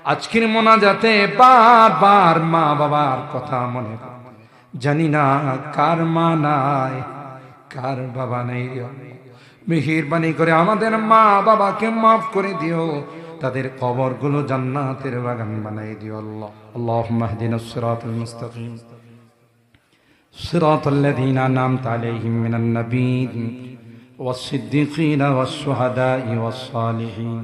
আজকের মোনাজাতে বারবার মা বাবার কথা মনে পড়ে। জানি না কার মা নাই কার বাবা নেই মেহেরবানি করে আমাদের মা বাবাকে মাফ করে দিও তাদের কবরগুলো জান্নাতের বাগান বানাই দিও আল্লাহ আল্লাহ মাহদিন সিরাতুল মুস্তাকিম صراط الذين أنعمت عليهم من النبيين والصديقين والشهداء والصالحين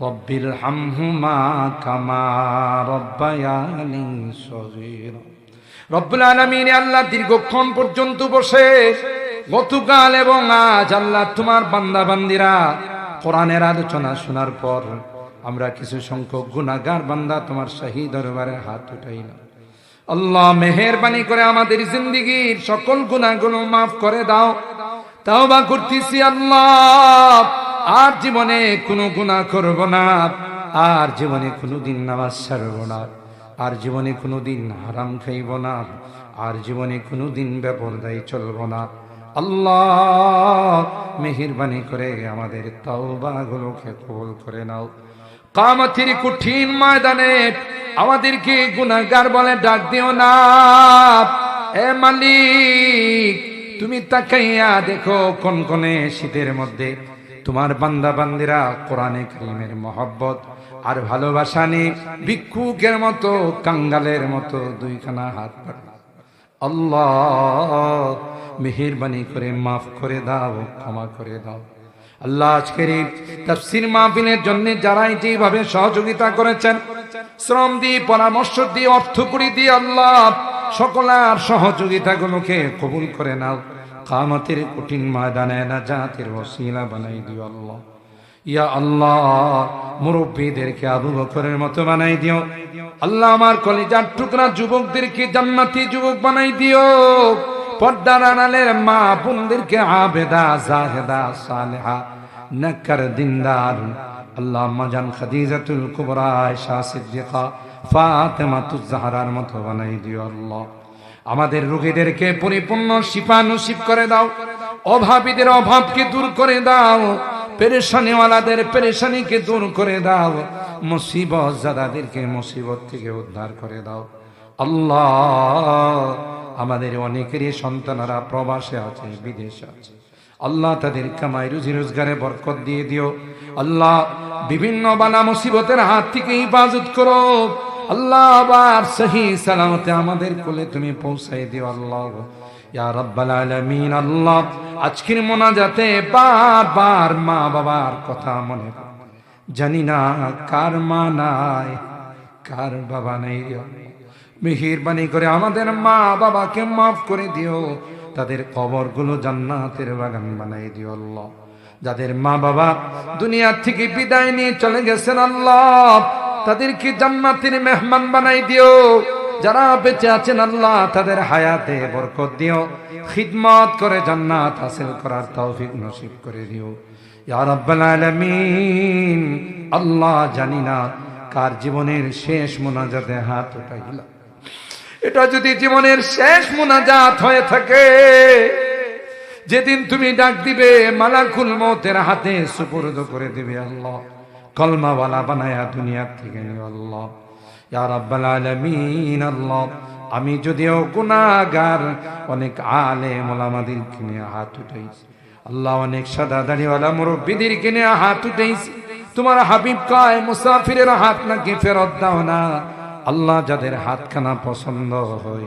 রব্বির হামহুমা কামা রব্বায়ানি সজির রব্বুল আলমিন আল্লাহ দীর্ঘক্ষণ পর্যন্ত বসে, গতকাল এবং আজ আল্লাহ তোমার বান্দা বান্দিরা কোরআনের আলোচনা শোনার পর আমরা কিছু সংখ্যক গুণাগার বান্দা তোমার শাহী দরবারে হাত উঠাইলাম। আল্লাহ মেহেরবানি করে আমাদের জিন্দিগির সকল গুণাগুলো মাফ করে দাও। তাও বা করতেছি আল্লাহ। আর জীবনে কোনো গুণা করব না, আর জীবনে কোনোদিন নামাজ ছাড়ব না, আর জীবনে কোনোদিন হারাম খাইব না, আর জীবনে কোনো কোনোদিন বেপরদায় চলব না। আল্লাহ মেহেরবানি করে আমাদের তাওবাগুলোকে কবুল করে নাও। কামাতির কঠিন ময়দানে আমাদেরকে গুনাহগার বলে ডাক দিও না। এ মালিক, তুমি তাকাইয়া দেখো কোন কোনে শীতের মধ্যে তোমার বান্দা বান্দিরা কোরআনে করিমের মহব্বত আর ভালোবাসা নিয়ে ভিক্ষুকের মতো, কাঙ্গালের মতো দুইখানা হাত পাড়ে আল্লাহ, মেহেরবানি করে মাফ করে দাও, ক্ষমা করে দাও। আল্লাহ আজকের এই তাফসির মাহফিলের জন্য যারাই যেভাবে সহযোগিতা করেছেন, শ্রম দিয়ে, পরামর্শ দিয়ে অর্থ দিয়ে, আল্লাহ সকলার সহযোগিতাগুলোকে কবুল করে নাও। কামতের কঠিন ময়দানে না জাতির ওসিলা বানাই দিও আল্লাহ। ইয়া আল্লাহ, মুরব্বীদেরকে আবু বকরের মতো বানাই দিও। আল্লাহ আমার কলিজার টুকরা যুবকদেরকে জান্নাতি যুবক বানাই দিও। পর্দার আড়ালের মা বোনদেরকে আবেদা, জাহেদা, সালেহা নকর দিনদার। আল্লাহ মাজান খাদিজাতুল কুবরা, আয়েশা সিদ্দিকা, ফাতেমাতুজ জাহরার মতো বানাই দিও আল্লাহ। আমাদের রোগীদেরকে পরিপূর্ণ নসিব করে দাও। অভাবীদের অভাবকে দূর করে দাও। পেরেশানিওয়ালাদের পেরেশানিকে দূর করে দাও। মুসিবত জাদাদেরকে মুসিবত থেকে উদ্ধার করে দাও। আল্লাহ, আমাদের অনেকেরই সন্তানরা প্রবাসে আছে, বিদেশে আছে। আল্লাহ তাদের কামাই, রুজি, রোজগারে বরকত দিয়ে দিও। আল্লাহ, বিভিন্ন বানা মুসিবতের হাত থেকে হিফাজত করো। আল্লাহ আবার সহি সালামতে আমাদের কোলে তুমি পৌঁছাই দিও, আল্লাহ। আল্লাহ, আজকের মোনাজাতে বারবার মা বাবার কথা মনে জানি না কার মা নাই, কার বাবা নেই মেহেরবানি করে আমাদের মা বাবাকে মাফ করে দিও, তাদের কবরগুলো জান্নাতের বাগান বানাই দিও, আল্লাহ। যাদের মা বাবা দুনিয়ার থেকে বিদায় নিয়ে চলে গেছেন, আল্লাহ তাদেরকে জান্নাতের মেহমান বানাই দিও? যারা বেঁচে আছেন আল্লাহ, তাদের হায়াতে বরকত দিও। খিদমত করে জান্নাত হাসিল করার তৌফিক নসিব করে দিও। ইয়া রাব্বাল আলামিন, আল্লাহ জানি না কার জীবনের শেষ মোনাজাতে হাত উঠাইলাম এটা যদি জীবনের শেষ মোনাজাত হয়ে থাকে, যেদিন তুমি ডাক দিবে, মালাকুল মতের হাতে সুপুরদ করে দিবে আল্লাহ। কলমাওয়ালা বানায়া দুনিয়ার থেকে আল্লাহ। আমি যদিও গুনাহগার, অনেক আলেম ওলামাদের কিনে হাত উঠাইছি। আল্লাহ অনেক সাদা দাড়িওয়ালা মুরব্বীদের কিনে হাত উঠাইছি। তোমার হাবিব কয়, মুসাফিরের হাত নাকি ফেরত দাও না। আল্লাহ যাদের হাতখানা পছন্দ হয়